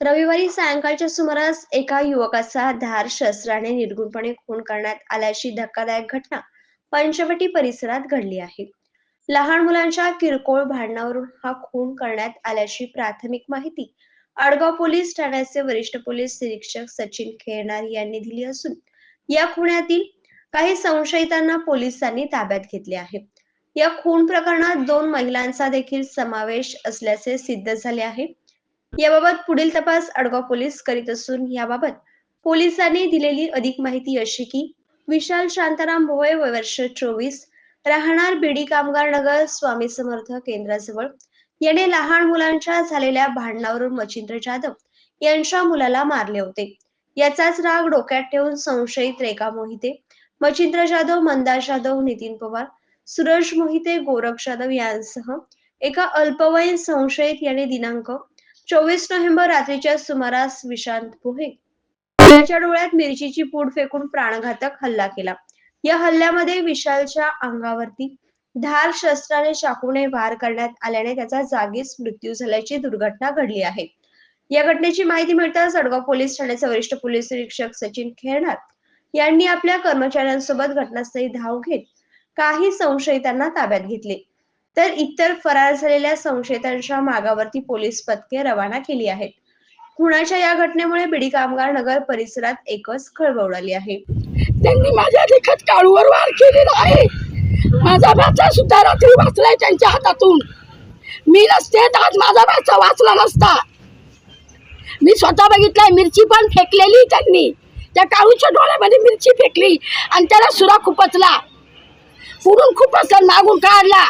रविवारी सायंकाळच्या सुमारास एका युवकाचा धार शस्त्राने निर्गुणपणे खून करण्यात आल्याची धक्कादायक घटना पंचवटी परिसरात घडली आहे. लहान मुलांच्या किरकोळ भांडणावरून हा खून करण्यात आल्याची प्राथमिक माहिती आडगाव पोलीस ठाण्याचे वरिष्ठ पोलीस निरीक्षक सचिन खेळणार यांनी दिली असून या खुण्यातील काही संशयितांना पोलिसांनी ताब्यात घेतले आहे. या खून प्रकरणात दोन महिलांचा देखील समावेश असल्याचे सिद्ध झाले आहे. याबाबत पुढील तपास अडगाव पोलीस करीत असून याबाबत पोलिसांनी दिलेली अधिक माहिती अशी की विशाल शांताराम भोये वर्ष चोवीस राहणार बीडी कामगार नगर स्वामी समर्थ केंद्राजवळ. याने लहान मुलांच्या झालेल्या भांडणावरून मच्छिंद्र जाधव यांच्या मुलाला मारले होते. याचाच राग डोक्यात ठेवून संशयित रेखा मोहिते मच्छिंद्र जाधव मंदार जाधव नितीन पवार सुरज मोहिते गोरख जाधव यांसह एका अल्पवयीन संशयित याने दिनांक चोवीस नोव्हेंबर रात्रीच्या सुमारास विशांत भोहे त्याच्या डोळ्यात मिरचीची पूड फेकून प्राणघातक हल्ला केला. या हल्ल्यामध्ये विशालच्या अंगावरती धार शस्त्राने चाकूने वार करण्यात आल्याने त्याचा जागीच मृत्यू झाल्याची दुर्घटना घडली आहे. या घटनेची माहिती मिळताच सडगाव पोलीस ठाण्याचे वरिष्ठ पोलीस निरीक्षक सचिन खेरनार यांनी आपल्या कर्मचाऱ्यांसोबत घटनास्थळी धाव घेत काही संशयितांना ताब्यात घेतले. तर इतर फरार झालेल्या संशयितांच्या मागावरती पोलीस पथके रवाना केली आहेत. खुणाच्या या घटनेमुळे बिडी कामगार नगर परिसरात एकच खळबळ उडाली आहे? त्यांनी माझ्या देखत काळूवर वार केलेला आहे. माझा भाचा सुद्धा रात्री वाचलाय त्यांच्या हातातून. मी नसते तर आज माझा भाचा वाचला नसता. मी स्वतः बघितलाय मिरची पण फेकलेली त्यांनी. त्या काळूच्या डोळ्यामध्ये मिरची फेकली आणि त्याला सुरा खुपचला. पुरून खुपचला मागून काढला.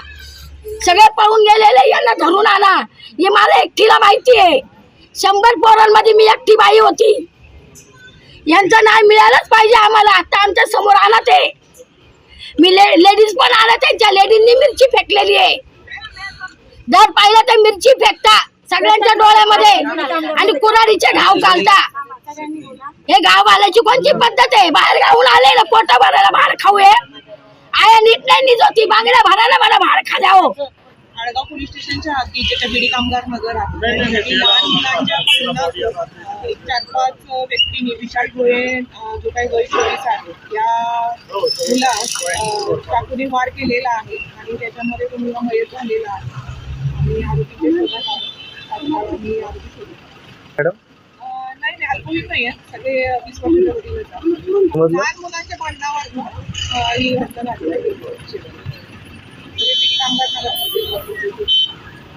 सगळे पळून गेलेले यांना धरून आणा. हे मला एकटीला माहिती आहे. शंभर पोरांमध्ये मी एकटी बाई होती. यांचं नाव मिळालंच पाहिजे आम्हाला. आता आमच्यासमोर आला ते. मी ले लेडीज पण आला त्यांच्या. लेडीजनी मिरची फेकलेली आहे. जर पाहिलं तर मिरची फेकता सगळ्यांच्या डोळ्यामध्ये. आणि कुराडीचे घाव घालता. हे गाव आल्याची कोणती पद्धत आहे? बाहेर गावून आले ना पोटा भरायला बाहेर खाऊ हे. आया नीट नाही नीट होती. बांगड्या भरायला मला भाड खा आडगाव पोलीस स्टेशनच्या बीडी कामगार नगर आहे. आणि लहान मुलांच्या भांडणात एक चार पाच व्यक्तींनी विशाल डोळे अं, जो काही वय चोवीस आहे या मुलास अं, चाकूने वार केलेला आहे आणि त्याच्यामध्ये तो मुलगा मयत झालेला आहे. आणि आरोपीचे शोधात आहे. तात्काळ आम्ही आरोपी शोधत मॅडम? सगळे वीस वर्षाच्या लहान मुलांच्या भांडणावर ही घटना घडली